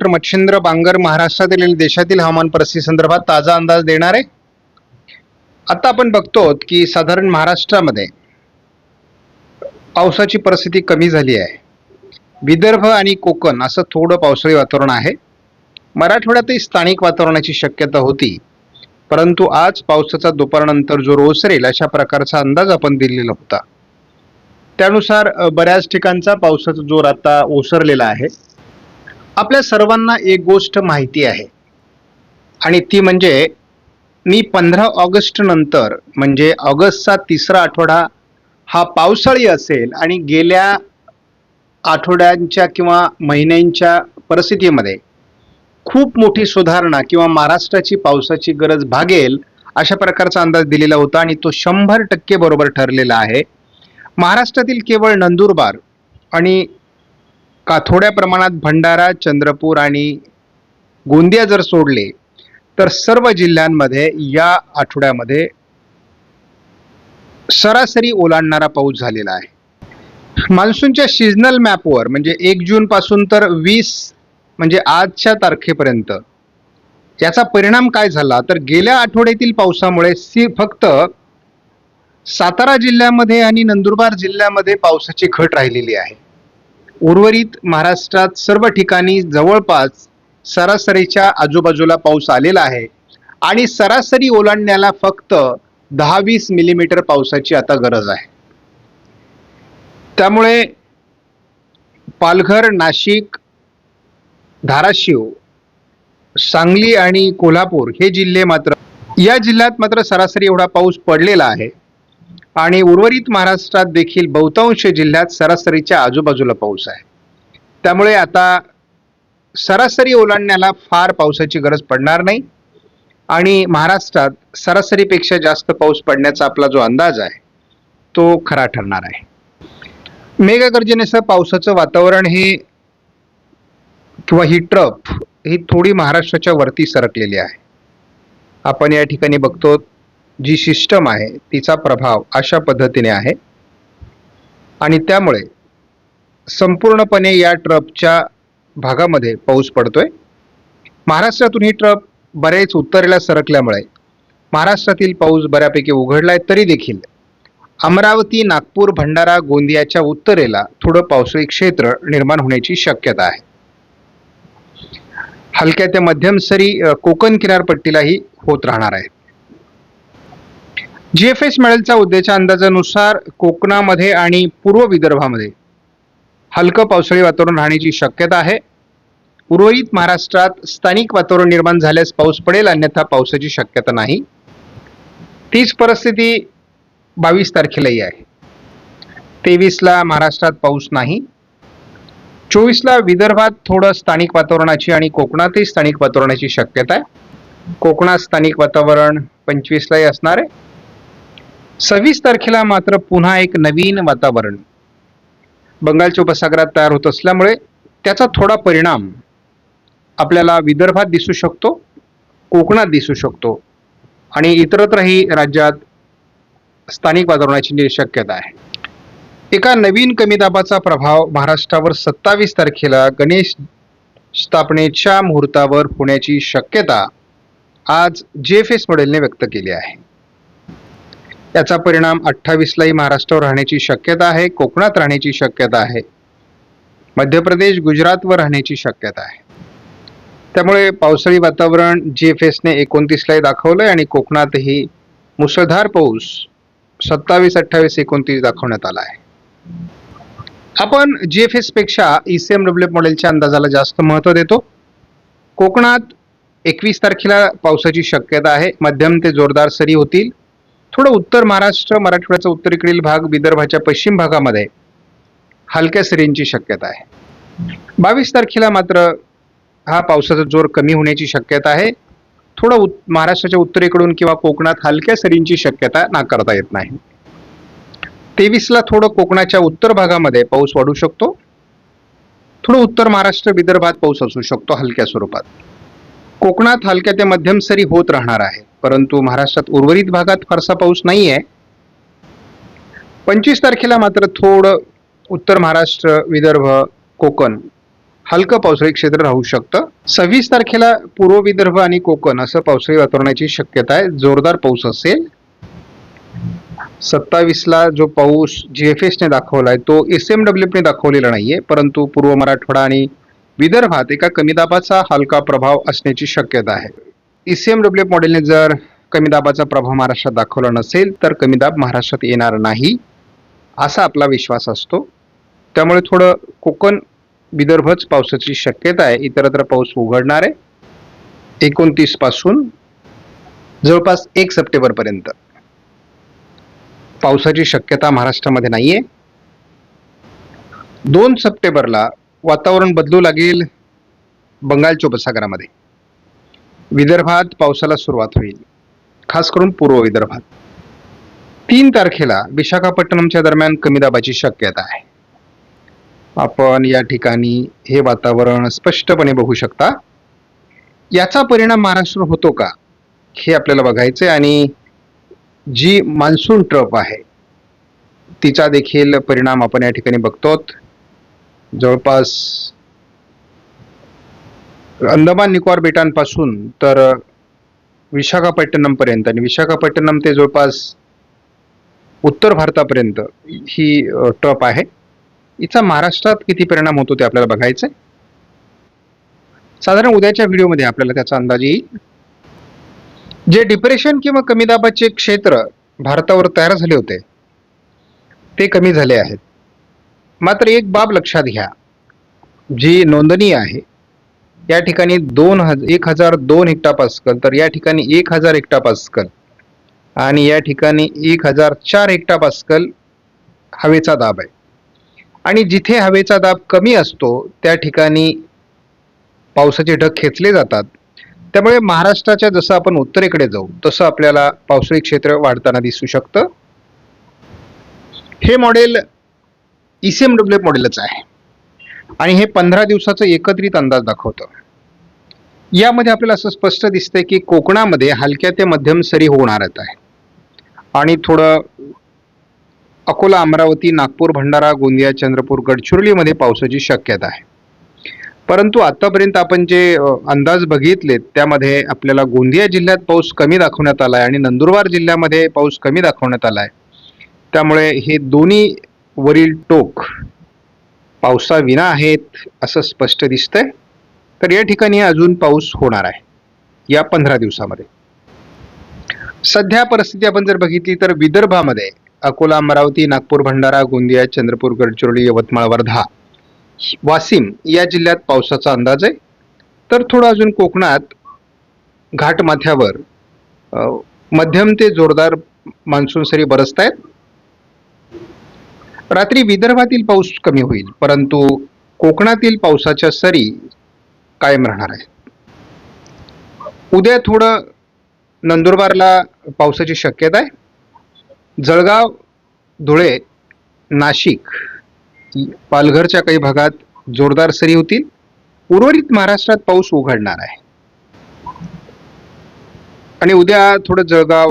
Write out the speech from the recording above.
Doctor Machhindra Bangar महाराष्ट्रातील आणि देशातील हवामान परिस्थिती संदर्भात ताजा अंदाज देणार आहे. आता आपण बघतो की साधारण महाराष्ट्रामध्ये पावसाची परिस्थिती कमी झाली आहे. विदर्भ आणि कोकण असं थोडं पावसाळी वातावरण आहे. मराठवाड्यातही स्थानिक वातावरणाची शक्यता होती. परंतु आज पावसाचा दुपारनंतर जोर ओसरेल अशा प्रकारचा अंदाज आपण दिलेला होता. त्यानुसार बऱ्याच ठिकाणचा पावसाचा जोर आता ओसरलेला आहे. आपल्या सर्वांना एक गोष्ट माहिती आहे. आणि ती म्हणजे मी पंधरा ऑगस्ट नंतर म्हणजे ऑगस्टचा तिसरा आठवडा हा पावसाळी असेल आणि गेल्या आठवड्यांच्या किंवा महिन्यांच्या परिस्थितीमध्ये खूप मोठी सुधारणा किंवा महाराष्ट्राची पावसाची गरज भागेल अशा प्रकारचा अंदाज दिलेला होता आणि तो शंभर टक्के बरोबर ठरलेला आहे. महाराष्ट्रातील केवळ नंदुरबार आणि का थोड्या प्रमाणात भंडारा चंद्रपूर आणि गोंदिया जर सोडले तर सर्व जिल्ह्यांमध्ये या आठवड्यामध्ये सरासरी ओलांडणारा पाऊस झालेला आहे. मान्सूनच्या सिजनल मॅपवर म्हणजे एक जून पासून तर वीस म्हणजे आजच्या तारखेपर्यंत याचा परिणाम काय झाला? तर गेल्या आठवड्यातील पावसामुळे सी फक्त सातारा जिल्ह्यामध्ये आणि नंदुरबार जिल्ह्यामध्ये पावसाची घट राहिलेली आहे. उर्वरित महाराष्ट्रात सर्व ठिकाणी जवळपास सरासरीच्या आजूबाजूला पाऊस आलेला आहे. आणि सरासरी ओलांडण्याला फक्त दहा वीस मिलीमीटर पावसाची आता गरज आहे. त्यामुळे पालघर नाशिक धाराशिव सांगली आणि कोल्हापूर हे जिल्हे मात्र या जिल्ह्यात मात्र सरासरी एवढा पाऊस पडलेला आहे. आणि उर्वरित महाराष्ट्रात देखील बहुतांश जिल्ह्यात सरासरीच्या आजूबाजूला पाऊस आहे. त्यामुळे आता सरासरी ओलांडण्याला फार पावसाची गरज पडणार नाही आणि महाराष्ट्रात सरासरीपेक्षा जास्त पाऊस पडण्याचा आपला जो अंदाज आहे तो खरा ठरणार आहे. मेघगर्जनेसह पावसाचं वातावरण हे किंवा ही ट्रफ ही थोडी महाराष्ट्राच्या वरती सरकलेली आहे. आपण या ठिकाणी बघतो जी सिस्टम आहे तिचा प्रभाव अशा पद्धतीने आहे. आणि त्यामुळे संपूर्णपणे या ट्रपच्या भागामध्ये पाऊस पडतोय. महाराष्ट्रातून ही ट्रप बरेच उत्तरेला सरकल्यामुळे महाराष्ट्रातील पाऊस बऱ्यापैकी उघडलाय तरी देखील. अमरावती नागपूर भंडारा गोंदियाच्या उत्तरेला थोडं पावसाळी क्षेत्र निर्माण होण्याची शक्यता आहे. हलक्या ते मध्यम सरी कोकण किनारपट्टीलाही होत राहणार आहे. जी एफ एस उद्याच्या अंदाजानुसार कोकणामध्ये आणि पूर्व विदर्भामध्ये हलकं पावसाळी वातावरण राहण्याची शक्यता आहे. उर्वरित महाराष्ट्रात स्थानिक वातावरण निर्माण झाल्यास पाऊस पडेल अन्यथा पावसाची शक्यता नाही. तीच परिस्थिती बावीस तारखेलाही आहे. तेवीसला महाराष्ट्रात पाऊस नाही. चोवीसला विदर्भात थोडं स्थानिक वातावरणाची आणि कोकणातही स्थानिक वातावरणाची शक्यता आहे. कोकणात स्थानिक वातावरण पंचवीसलाही असणार आहे. सव्वीस तारखेला मात्र पुन्हा एक नवीन वातावरण. बंगालच्या उपसागरात तयार होत असल्यामुळे त्याचा थोडा परिणाम आपल्याला विदर्भात दिसू शकतो कोकणात दिसू शकतो आणि इतरत्रही राज्यात स्थानिक वातावरणाची शक्यता आहे. एका नवीन कमी दाबाचा प्रभाव महाराष्ट्रावर सत्तावीस तारखेला गणेश स्थापनेच्या मुहूर्तावर होण्याची शक्यता आज जे एफ एस मॉडेलने व्यक्त केली आहे. याचा परिणाम अठ्ठावीसलाही महाराष्ट्रावर राहण्याची शक्यता आहे कोकणात राहण्याची शक्यता आहे मध्य प्रदेश गुजरातवर राहण्याची शक्यता आहे. त्यामुळे पावसाळी वातावरण जी एफ एसने एकोणतीसलाही दाखवलं आहे आणि कोकणातही मुसळधार पाऊस सत्तावीस अठ्ठावीस एकोणतीस दाखवण्यात आला आहे. आपण जी एफ एसपेक्षा ई सी एम डब्ल्यू मॉडेलच्या अंदाजाला जास्त महत्त्व देतो. कोकणात एकवीस तारखेला पावसाची शक्यता आहे मध्यम ते जोरदार सरी होतील. थोडं उत्तर महाराष्ट्र मराठवाड्याचा उत्तरेकडील भाग विदर्भाच्या पश्चिम भागामध्ये हलक्या सरींची शक्यता आहे. बावीस तारखेला मात्र हा पावसाचा जोर कमी होण्याची शक्यता आहे. थोडं उत् महाराष्ट्राच्या उत्तरेकडून किंवा कोकणात हलक्या सरींची शक्यता नाकारता येत नाही. तेवीसला थोडं कोकणाच्या उत्तर भागामध्ये पाऊस वाढू शकतो. थोडं उत्तर महाराष्ट्र विदर्भात पाऊस असू शकतो हलक्या स्वरूपात. कोकणात हलक्या ते मध्यम सरी होत राहणार आहे. परंतु महाराष्ट्रात उर्वरित भागात फारसा पाऊस नाही आहे पंचवीस तारखेला मात्र थोडं उत्तर महाराष्ट्र विदर्भ कोकण हलकं पावसाळी क्षेत्र राहू शकतं. सव्वीस तारखेला पूर्व विदर्भ आणि कोकण असं पावसाळी वातावरणाची शक्यता आहे. जोरदार पाऊस असेल. सत्तावीसला जो पाऊस जी एफ एसने दाखवलाय तो एस एम डब्ल्यूने दाखवलेला नाहीये. परंतु पूर्व मराठवाडा आणि विदर्भात एका कमी दाबाचा हलका प्रभाव असण्याची शक्यता आहे. एस एम डब्ल्यू मॉडेलने जर कमी दाबाचा प्रभाव महाराष्ट्रात दाखवला नसेल तर कमी दाब महाराष्ट्रात येणार नाही असा आपला विश्वास असतो. त्यामुळे थोडं कोकण विदर्भच पावसाची शक्यता आहे. इतरत्र पाऊस उघडणार आहे. एकोणतीसपासून जवळपास एक सप्टेंबर पर्यंत. पावसाची शक्यता महाराष्ट्रामध्ये नाहीये. दोन सप्टेंबरला वातावरण बदलू लागेल बंगालच्या उपसागरामध्ये. विदर्भात पावसाला सुरुवात होईल. खास करून पूर्व विदर्भात. तीन तारखेला विशाखापट्टणमच्या दरम्यान कमी दाबाची शक्यता आहे. आपण या ठिकाणी हे वातावरण स्पष्टपणे बघू शकता. याचा परिणाम महाराष्ट्र होतो का? हे आपल्याला बघायचं आहे आणि जी मान्सून ट्रप आहे तिचा देखील परिणाम आपण या ठिकाणी बघतो जवळपास अंदमान निकोबार बेटांपासून तर विशाखापट्टणमपर्यंत आणि विशाखापट्टणम ते जवळपास उत्तर भारतापर्यंत ही ट्रप आहे. हिचा महाराष्ट्रात किती परिणाम होतो ते आपल्याला बघायचं आहे साधारण उद्याच्या व्हिडिओमध्ये आपल्याला त्याचा अंदाज येईल. जे डिप्रेशन किंवा कमी दाबाचे क्षेत्र भारतावर तयार झाले होते ते कमी झाले आहेत. मात्र एक बाब लक्षात घ्या. जी नोंदणी आहे या ठिकाणी दोन हज एक हजार दोन हेक्टापास्कल तर या ठिकाणी एक हजार हेक्टापास्कल आणि या ठिकाणी एक हजार चार हेक्टापास्कल हवेचा दाब आहे. आणि जिथे हवेचा दाब कमी असतो त्या ठिकाणी पावसाचे ढग खेचले जातात. त्यामुळे महाराष्ट्राच्या जसं आपण उत्तरेकडे जाऊ तसं आपल्याला पावसाळी क्षेत्र वाढताना दिसू शकतं. हे model E C M W मॉडेलच आहे. आणि हे पंधरा दिवसाचं एकत्रित अंदाज दाखवतं. यामध्ये आपल्याला असं स्पष्ट दिसतंय की कोकणामध्ये हलक्या ते मध्यम सरी होणारच आहे. आणि थोडं अकोला अमरावती नागपूर भंडारा गोंदिया चंद्रपूर गडचिरोलीमध्ये पावसाची शक्यता आहे. परंतु आतापर्यंत आपण जे अंदाज बघितलेत त्यामध्ये आपल्याला गोंदिया जिल्ह्यात पाऊस कमी दाखवण्यात आला आहे आणि नंदुरबार जिल्ह्यामध्ये पाऊस कमी दाखवण्यात आला आहे त्यामुळे हे दोन्ही वरील टोक पावसाविना आहेत असं स्पष्ट दिसतंय. तर या ठिकाणी अजून पाऊस होणार आहे या पंधरा दिवसामध्ये. सध्या परिस्थिती आपण जर बघितली तर विदर्भामध्ये अकोला अमरावती नागपूर भंडारा गोंदिया चंद्रपूर गडचिरोली यवतमाळ वर्धा वाशिम या जिल्ह्यात पावसाचा अंदाज आहे. तर थोडं अजून कोकणात घाटमाथ्यावर मध्यम ते जोरदार मान्सून सरी बरसत आहेत रात्री विदर्भातील पाऊस कमी होईल परंतु कोकणातील पावसाच्या सरी कायम राहणार आहेत. उद्या थोडं नंदुरबारला पावसाची शक्यता आहे. जळगाव धुळे नाशिक पालघरच्या काही भागात जोरदार सरी होतील. उर्वरित महाराष्ट्रात पाऊस उघडणार आहे. आणि उद्या थोडं जळगाव